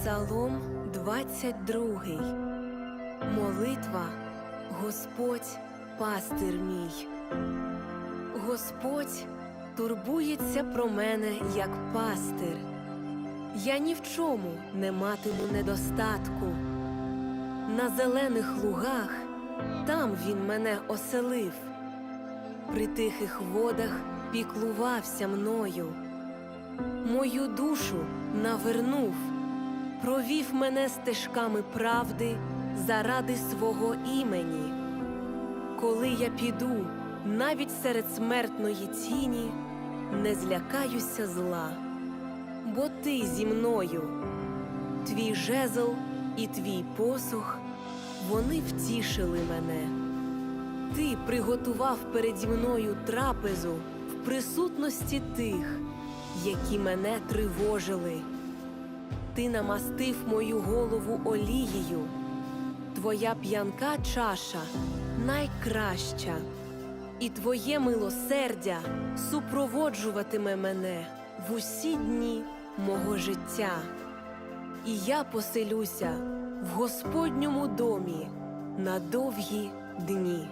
Псалом 22. Молитва Господь пастир мій. Господь турбується про мене як пастир. Я ні в чому не матиму недостатку. На зелених лугах там він мене оселив. При тихих водах піклувався мною. Мою душу навернув, провів мене стежками правди заради свого імені. Коли я піду навіть серед смертної тіні, не злякаюся зла, бо ти зі мною, твій жезл і твій посох, вони втішили мене. Ти приготував переді мною трапезу в присутності тих, які мене тривожили. Ти намастив мою голову олією, твоя п'янка чаша найкраща, і твоє милосердя супроводжуватиме мене в усі дні мого життя. І я поселюся в Господньому домі на довгі дні.